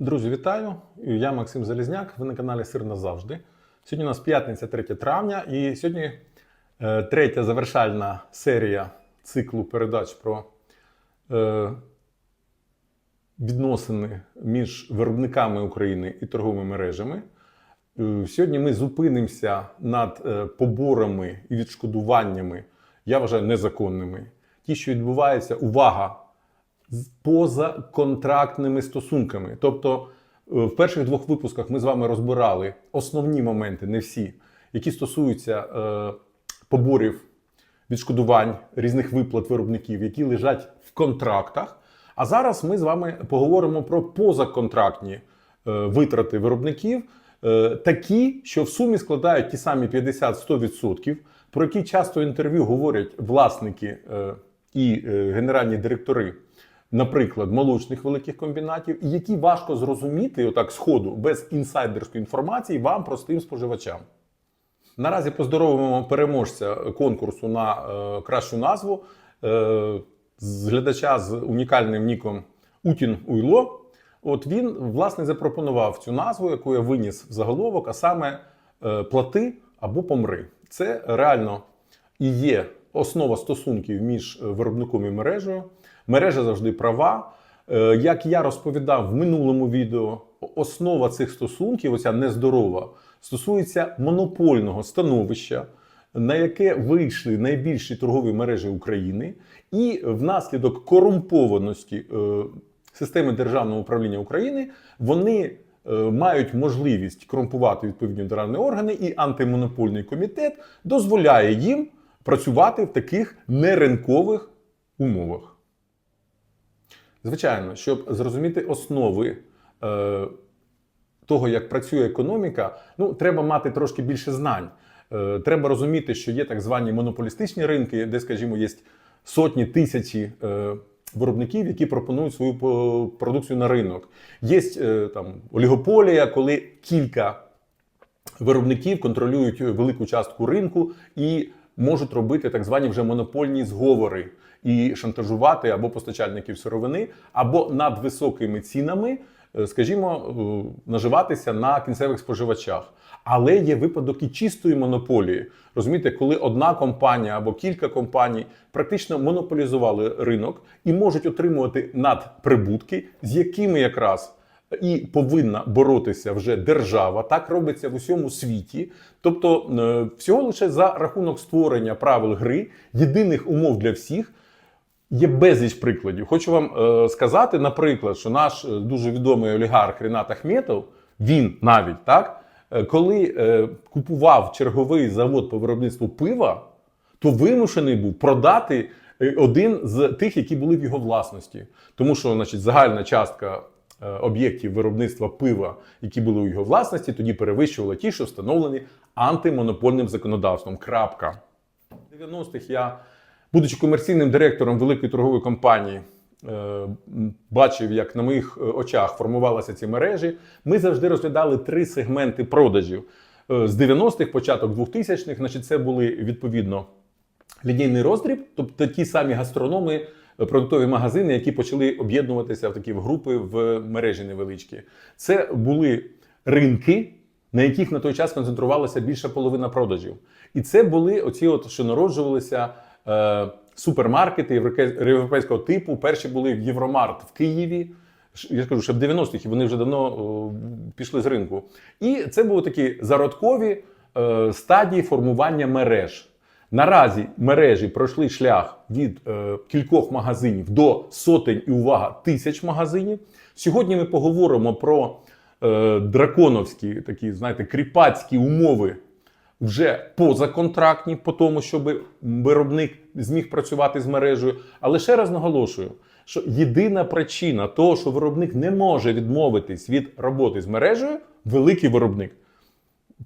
Друзі, вітаю! Я Максим Залізняк. Ви на каналі Сир назавжди. Сьогодні у нас п'ятниця, 3 травня, і сьогодні е, третя завершальна серія циклу передач про е, відносини між виробниками України і торговими мережами. Е, Сьогодні ми зупинимося над поборами і відшкодуваннями, я вважаю, незаконними. Ті, що відбуваються, увага, з позаконтрактними стосунками. Тобто, е, в перших двох випусках ми з вами розбирали основні моменти, не всі, які стосуються е, поборів, відшкодувань, різних виплат виробників, які лежать в контрактах. А зараз ми з вами поговоримо про позаконтрактні е, витрати виробників, е, такі, що в сумі складають ті самі 50-100%, про які часто інтерв'ю говорять власники е, і е, генеральні директори, наприклад, молочних великих комбінатів, які важко зрозуміти отак сходу без інсайдерської інформації вам, простим споживачам. Наразі поздоровуємо переможця конкурсу на е, кращу назву е, з глядача з унікальним ніком Утін Уйло. От він власне запропонував цю назву, яку я виніс в заголовок, а саме е, плати або помри. Це реально і є основа стосунків між е, виробником і мережею. Мережа завжди права. Е, Як я розповідав в минулому відео, основа цих стосунків, оця нездорова, стосується монопольного становища, на яке вийшли найбільші торгові мережі України, і внаслідок корумпованості е, системи державного управління України вони е, мають можливість корумпувати відповідні державні органи, і антимонопольний комітет дозволяє їм працювати в таких неринкових умовах. Звичайно, щоб зрозуміти основи е, того, як працює економіка, ну треба мати трошки більше знань. Е, треба розуміти, що є так звані монополістичні ринки, де, скажімо, є сотні тисячі е, виробників, які пропонують свою продукцію на ринок. Є е, там олігополія, коли кілька виробників контролюють велику частку ринку і можуть робити так звані вже монопольні зговори і шантажувати або постачальників сировини, або над високими цінами, е, скажімо, е, наживатися на кінцевих споживачах. Але є випадок і чистої монополії. Розумієте, коли одна компанія або кілька компаній практично монополізували ринок і можуть отримувати надприбутки, з якими якраз і повинна боротися вже держава. Так робиться в усьому світі. Тобто, е, всього лише за рахунок створення правил гри, єдиних умов для всіх. Є безліч прикладів. Хочу вам е, сказати, наприклад, що наш е, дуже відомий олігарх Рінат Ахметов, він навіть так, е, коли е, купував черговий завод по виробництву пива, то вимушений був продати е, один з тих, які були в його власності. Тому що, значить, загальна частка е, об'єктів виробництва пива, які були у його власності, тоді перевищувала ті, що встановлені антимонопольним законодавством. Крапка. 90-х я, будучи комерційним директором великої торгової компанії, е, бачив, як на моїх е, очах формувалися ці мережі. Ми завжди розглядали три сегменти продажів. Е, З 90-х, початок 2000-х, значить, це були відповідно лінійний роздріб, тобто ті самі гастрономи, продуктові магазини, які почали об'єднуватися в такі групи в мережі невеличкі. Це були ринки, на яких на той час концентрувалася більша половина продажів. І це були оці, от, що народжувалися супермаркети європейського типу. Перші були в Євромарт в Києві. Я ж кажу, що в 90-х і вони вже давно о, пішли з ринку. І це були такі зародкові е, стадії формування мереж. Наразі мережі пройшли шлях від е, кількох магазинів до сотень і увага тисяч магазинів. Сьогодні ми поговоримо про е, драконовські такі, знаєте, кріпацькі умови вже позаконтрактні, по тому, щоб виробник зміг працювати з мережею. Але ще раз наголошую, що єдина причина того, що виробник не може відмовитись від роботи з мережею, великий виробник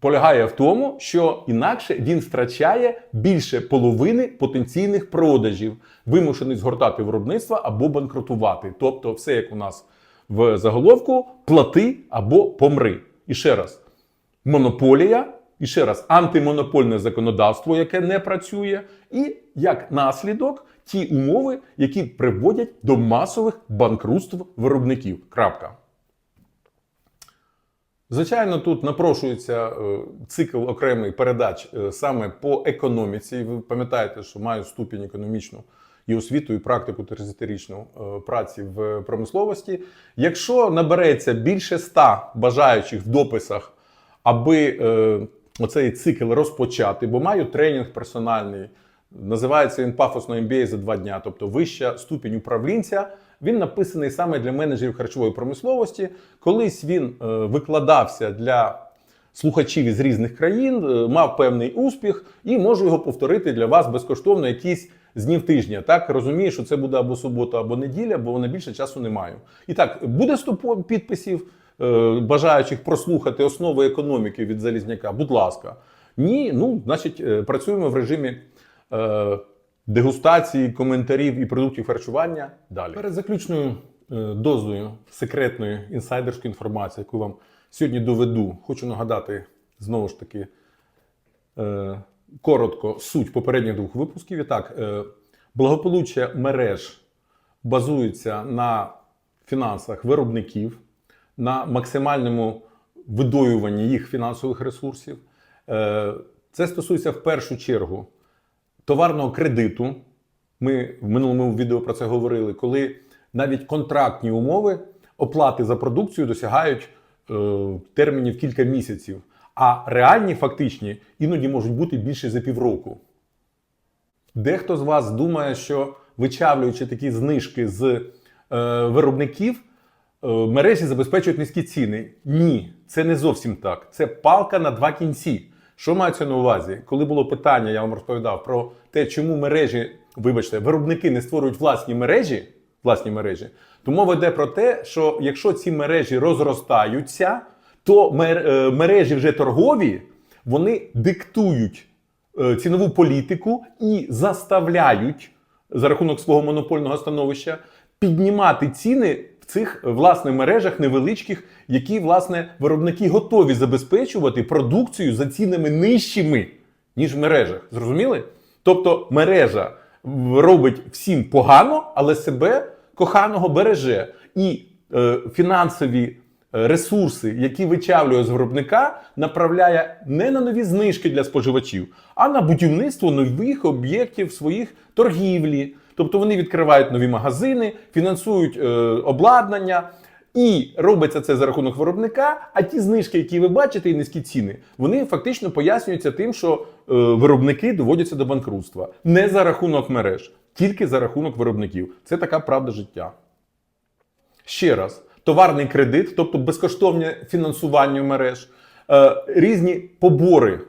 полягає в тому, що інакше він втрачає більше половини потенційних продажів, вимушений згортати виробництва або банкрутувати. Тобто, все як у нас в заголовку: плати або помри. І ще раз, монополія, і ще раз, антимонопольне законодавство, яке не працює, і як наслідок ті умови, які приводять до масових банкрутств виробників. Крапка. Звичайно, тут напрошується е, цикл окремий передач е, саме по економіці. Ви пам'ятаєте, що маю ступінь економічну і освіту, і практику 30-річну е, праці в промисловості. Якщо набереться більше ста бажаючих в дописах, аби оцей цикл розпочати, бо маю тренінг персональний. Називається він пафосно MBA за два дня, тобто вища ступінь управлінця. Він написаний саме для менеджерів харчової промисловості. Колись він е, викладався для слухачів із різних країн, е, мав певний успіх, і можу його повторити для вас безкоштовно якісь з днів тижня. Так розумію, що це буде або субота, або неділя, бо на більше часу не маю. І так, буде 100 підписів бажаючих прослухати основи економіки від Залізняка. Будь ласка. Ні, ну, значить, е, працюємо в режимі е, дегустації, коментарів і продуктів харчування. Далі. Перед заключною е, дозою секретної інсайдерської інформації, яку вам сьогодні доведу, хочу нагадати знову ж таки е, коротко суть попередніх двох випусків. І так, е, благополуччя мереж базується на фінансах виробників, на максимальному видоюванні їх фінансових ресурсів. Е, Це стосується в першу чергу товарного кредиту. Ми в минулому відео про це говорили, коли навіть контрактні умови оплати за продукцію досягають е, термінів кілька місяців, а реальні фактичні іноді можуть бути більше за півроку. Дехто з вас думає, що вичавлюючи такі знижки з е, виробників, мережі забезпечують низькі ціни. Ні, це не зовсім так. Це палка на два кінці. Що мається на увазі? Коли було питання, я вам розповідав про те, чому мережі, вибачте, виробники не створюють власні мережі, власні мережі, то мова йде про те, що якщо ці мережі розростаються, то е, мережі вже торгові вони диктують е, цінову політику і заставляють за рахунок свого монопольного становища піднімати ціни цих е, власне мережах невеличких, які власне виробники готові забезпечувати продукцію за цінами нижчими, ніж в мережах. Зрозуміли? Тобто мережа робить всім погано, але себе коханого береже. І е, фінансові е, ресурси, які вичавлює з виробника, направляє не на нові знижки для споживачів, а на будівництво нових об'єктів своїх торгівлі. Тобто вони відкривають нові магазини, фінансують е, обладнання. І робиться це за рахунок виробника. А ті знижки, які ви бачите, і низькі ціни, вони фактично пояснюються тим, що е, виробники доводяться до банкрутства не за рахунок мереж, тільки за рахунок виробників. Це така правда життя. Ще раз, товарний кредит, тобто безкоштовне фінансування мереж, е, різні побори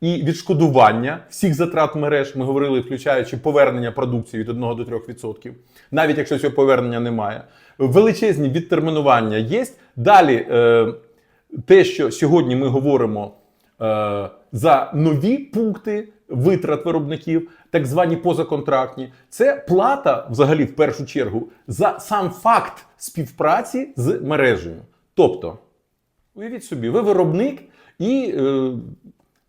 і відшкодування всіх затрат мереж. Ми говорили, включаючи повернення продукції від 1 до 3%, навіть якщо цього повернення немає. Величезні відтермінування є. Далі, е, те, що сьогодні ми говоримо е, за нові пункти витрат виробників, так звані позаконтрактні, це плата, взагалі, в першу чергу, за сам факт співпраці з мережею. Тобто, уявіть собі, ви виробник і е,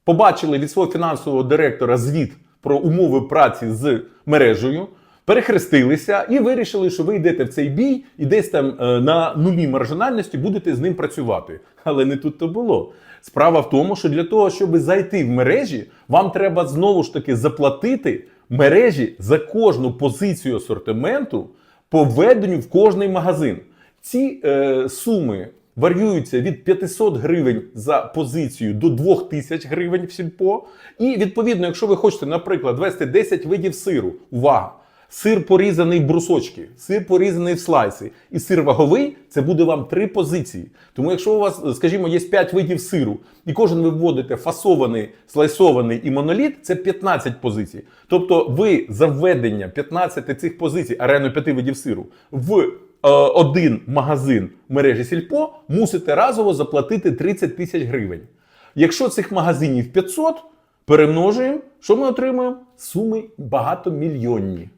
побачили від свого фінансового директора звіт про умови праці з мережею, перехрестилися і вирішили, що ви йдете в цей бій і десь там е, на нулі маржинальності будете з ним працювати. Але не тут то було. Справа в тому, що для того, щоб зайти в мережі, вам треба знову ж таки заплатити мережі за кожну позицію асортименту по введенню в кожний магазин. Ці е, суми варіюються від 500 гривень за позицію до 2000 гривень в сільпо. І відповідно, якщо ви хочете, наприклад, вести 10 видів сиру, увага! Сир порізаний в брусочки, сир порізаний в слайси, і сир ваговий це буде вам три позиції. Тому, якщо у вас, скажімо, є 5 видів сиру, і кожен ви вводите фасований, слайсований і моноліт, це 15 позицій. Тобто, ви за введення 15 цих позицій, а реально 5 видів сиру, в один магазин мережі Сільпо мусите разово заплатити 30 тисяч гривень. Якщо цих магазинів 500, перемножуємо, що ми отримуємо? Суми багатомільйонні.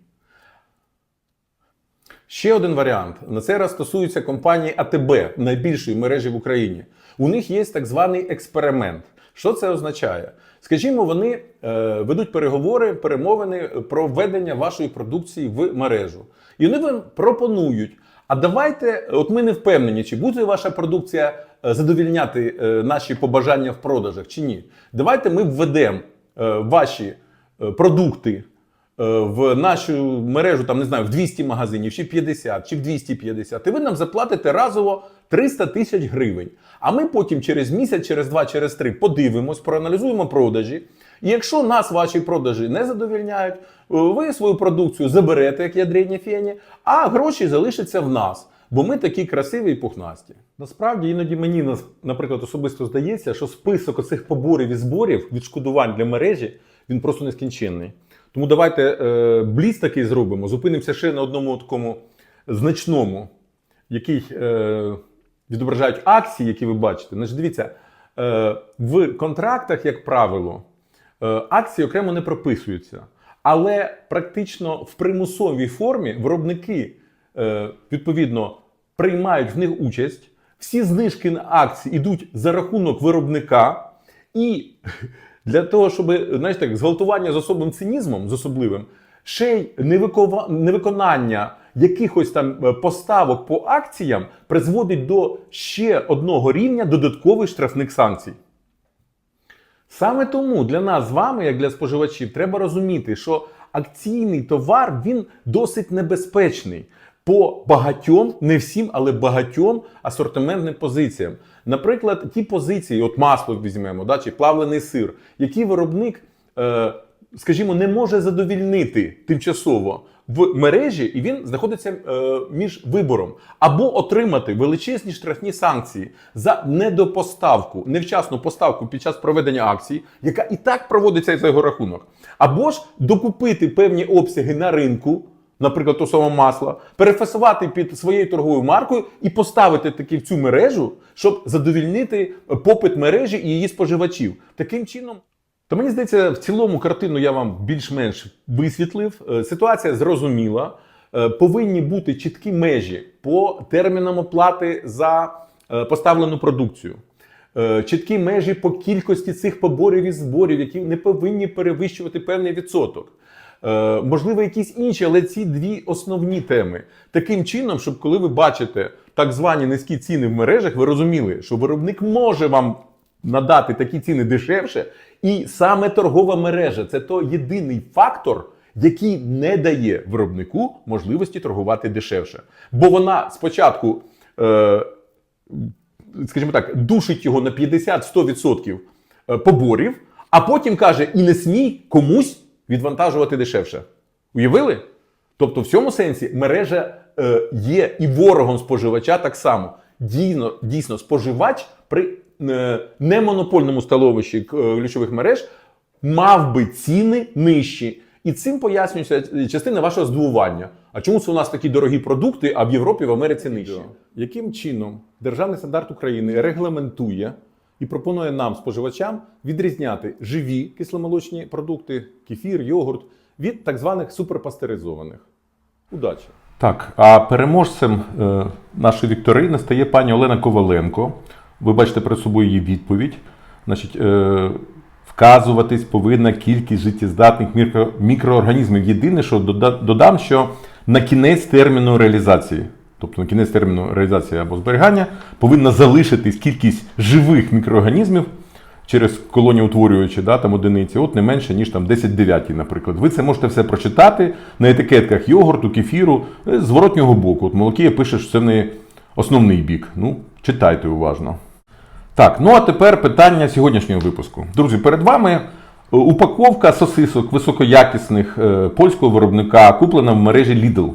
Ще один варіант. На цей раз стосується компанії АТБ, найбільшої мережі в Україні. У них є так званий експеримент. Що це означає? Скажімо, вони е, ведуть переговори, перемовини про введення вашої продукції в мережу. І вони вам пропонують: а давайте, от ми не впевнені, чи буде ваша продукція е, задовільняти е, наші побажання в продажах чи ні? Давайте ми введемо е, ваші продукти в нашу мережу, там не знаю, в 200 магазинів, чи в 50, чи в 250, і ви нам заплатите разово 300 тисяч гривень. А ми потім через місяць, через два, через три подивимось, проаналізуємо продажі. І якщо нас ваші продажі не задовільняють, е, ви свою продукцію заберете, як ядрені фені, а гроші залишаться в нас. Бо ми такі красиві і пухнасті. Насправді іноді мені наприклад особисто здається, що список оцих поборів і зборів відшкодувань для мережі він просто нескінченний. Тому давайте е, бліц такий зробимо. Зупинимося ще на одному такому значному, який е, відображають акції, які ви бачите. Значить, дивіться, е, в контрактах, як правило, акції окремо не прописуються. Але практично в примусовій формі виробники е, відповідно приймають в них участь. Всі знижки на акції йдуть за рахунок виробника, і для того, щоб знаєш так, зґвалтування з особливим цинізмом, з особливим, ще й невиконання якихось там е, поставок по акціям призводить до ще одного рівня додаткових штрафних санкцій. Саме тому для нас з вами, як для споживачів, треба розуміти, що акційний товар він досить небезпечний по багатьом, не всім, але багатьом асортиментним позиціям. Наприклад, ті позиції, от масло візьмемо, да, чи плавлений сир, які виробник, е, скажімо, не може задовільнити тимчасово в мережі, і він знаходиться е, між вибором або отримати величезні штрафні санкції за недопоставку, невчасну поставку під час проведення акції, яка і так проводиться за його рахунок, або ж докупити певні обсяги на ринку. Наприклад, то саме масло, перефасувати під своєю торговою маркою і поставити таки в цю мережу, щоб задовільнити попит мережі і її споживачів. Таким чином, то мені здається, в цілому картину я вам більш-менш висвітлив. Е, Ситуація зрозуміла. Е, Повинні бути чіткі межі по термінам оплати за е, поставлену продукцію. Чіткі межі по кількості цих поборів і зборів, які не повинні перевищувати певний відсоток. Можливо, якісь інші, але ці дві основні теми. Таким чином, щоб коли ви бачите так звані низькі ціни в мережах, ви розуміли, що виробник може вам надати такі ціни дешевше, і саме торгова мережа це то єдиний фактор, який не дає виробнику можливості торгувати дешевше. Бо вона спочатку, е, скажімо так, душить його на 50-100% е, поборів, а потім каже: і не смій комусь відвантажувати дешевше. Уявили? Тобто, в цьому сенсі мережа е, є і ворогом споживача так само. Дійсно, дійсно споживач при немонопольному становищі е, ключових мереж мав би ціни нижчі. І цим пояснюється частина вашого здивування. А чому це у нас такі дорогі продукти, а в Європі в Америці нижчі? Яким чином державний стандарт України регламентує і пропонує нам, споживачам, відрізняти живі кисломолочні продукти, кефір, йогурт від так званих суперпастеризованих? Удачі! Так, а переможцем е, нашої вікторини стає пані Олена Коваленко. Ви бачите перед собою її відповідь. Значить, е, вказуватись повинна кількість життєздатних мікро, мікроорганізмів. Єдине, що дода- додам, що на кінець терміну реалізації, тобто на кінець терміну реалізації або зберігання, повинна залишитись кількість живих мікроорганізмів через колоніутворюючі да, там одиниці, от не менше, ніж там 10 дев'ятій, наприклад. Ви це можете все прочитати на етикетках йогурту, кефіру, е, зворотнього боку. От молокія пише, що це в неї основний бік. Ну, читайте уважно. Так, ну а тепер питання сьогоднішнього випуску. Друзі, перед вами е, упаковка сосисок високоякісних е, польського виробника, куплена в мережі Lidl.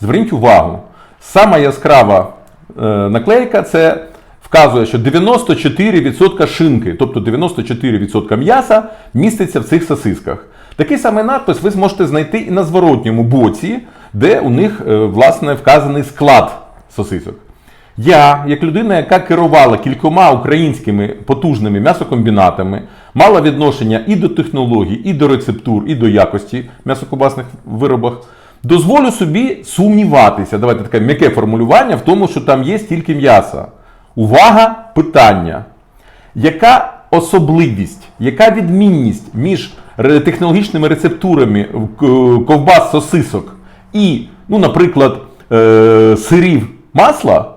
Зверніть увагу, сама яскрава е, наклейка це вказує, що 94% шинки, тобто 94% м'яса міститься в цих сосисках. Такий самий надпис ви зможете знайти і на зворотньому боці, де у них власне вказаний склад сосисок. Я, як людина, яка керувала кількома українськими потужними м'ясокомбінатами, мала відношення і до технологій, і до рецептур, і до якості в м'ясокобасних виробах, дозволю собі сумніватися. Давайте таке м'яке формулювання в тому, що там є стільки м'яса. Увага, питання. Яка особливість, яка відмінність між технологічними рецептурами ковбас сосисок і, ну, наприклад, е- сирів масла?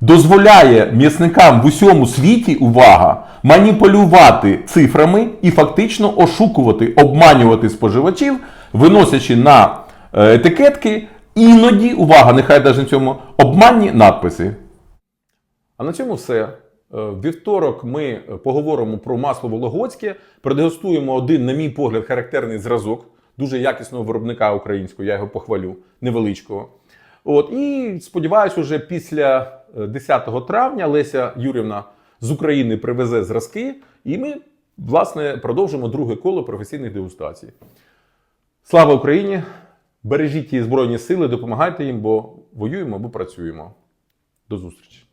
Дозволяє м'ясникам в усьому світі, увага, маніпулювати цифрами і фактично ошукувати, обманювати споживачів, виносячи на е, етикетки іноді, увага, нехай навіть на цьому обманні надписи. А на цьому все. Е, вівторок ми поговоримо про масло Вологодське, продегустуємо один, на мій погляд, характерний зразок дуже якісного виробника українського, я його похвалю, невеличкого. От, і сподіваюся, уже після е, 10 травня Леся Юрівна з України привезе зразки, і ми, власне, продовжимо друге коло професійних дегустацій. Слава Україні! Бережіть її Збройні сили, допомагайте їм, бо воюємо або працюємо. До зустрічі!